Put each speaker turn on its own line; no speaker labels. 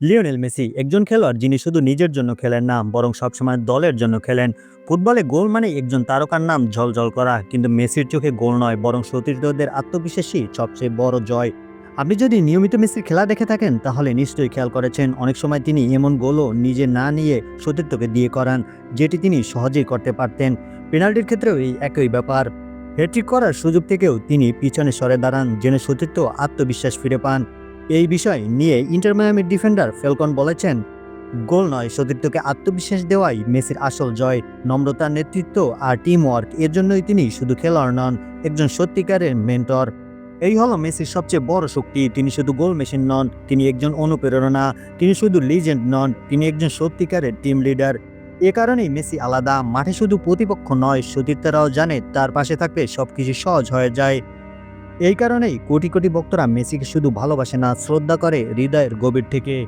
Lionel Messi একজন খেলোয়াড় যিনি শুধু নিজের জন্য খেলেন না, বরং সবসময় দলের জন্য খেলেন। ফুটবলে গোল মানে একজন তারকার নাম ঝলঝল করা, কিন্তু মেসির চোখে গোল নয়, বরং সতীর্থদের আত্মবিশ্বাসী সবচেয়ে বড় জয়। আপনি যদি নিয়মিত মেসির খেলা দেখে থাকেন, তাহলে নিশ্চয়ই খেয়াল করেছেন, অনেক সময় তিনি এমন গোলও নিজে না নিয়ে সতীর্থকে দিয়ে করান, যেটি তিনি সহজেই করতে পারতেন। পেনাল্টির ক্ষেত্রেও এই একই ব্যাপার। হ্যাট্রিক করার সুযোগ থেকেও তিনি পিছনে সরে দাঁড়ান, যেন সতীর্থ আত্মবিশ্বাস ফিরে পান। এই বিষয় নিয়ে ইন্টার মায়ামির ডিফেন্ডার ফেলকন বলেছেন, গোল নয়, সতীর্থকে আত্মবিশ্বাস দেওয়াই মেসির আসল জয়। নম্রতার নেতৃত্ব আর টিম ওয়ার্ক এর জন্যই তিনি শুধু খেলোয়াড় নন, একজন সত্যিকারের মেন্টর এই হলো মেসির সবচেয়ে বড় শক্তি। তিনি শুধু গোল মেশিন নন, তিনি একজন অনুপ্রেরণা। তিনি শুধু লিজেন্ড নন, তিনি একজন সত্যিকারের টিম লিডার এ কারণেই মেসি আলাদা, মাঠে শুধু প্রতিপক্ষ নয়, সতীর্থরাও জানে তার পাশে থাকলে সবকিছু সহজ হয়ে যায়। এই কারণেই কোটি কোটি ভক্তরা মেসিকে শুধু ভালোবাসে না শ্রদ্ধা করে হৃদয়ের গভীর থেকে।